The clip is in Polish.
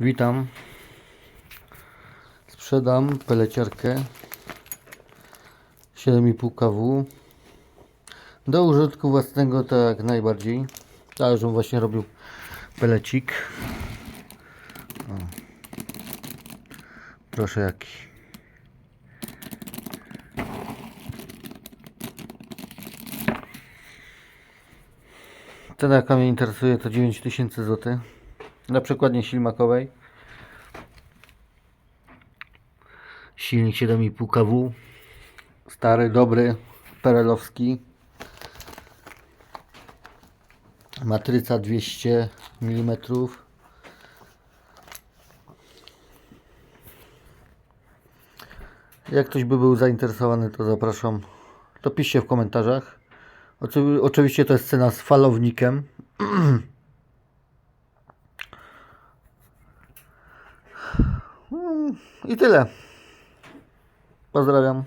Witam. Sprzedam peleciarkę 7,5 kW. Do użytku własnego to jak najbardziej. Tak, żebym właśnie robił pelecik. O. Proszę jaki. Cena jaka mnie interesuje to 9000 zł. Na przykładnie ślimakowej. Silnik 7,5 kW. Stary, dobry, perelowski. Matryca 200 mm. Jak ktoś by był zainteresowany, to zapraszam. To piszcie w komentarzach. Oczy- Oczywiście to jest cena z falownikiem. I tyle. Pozdrawiam.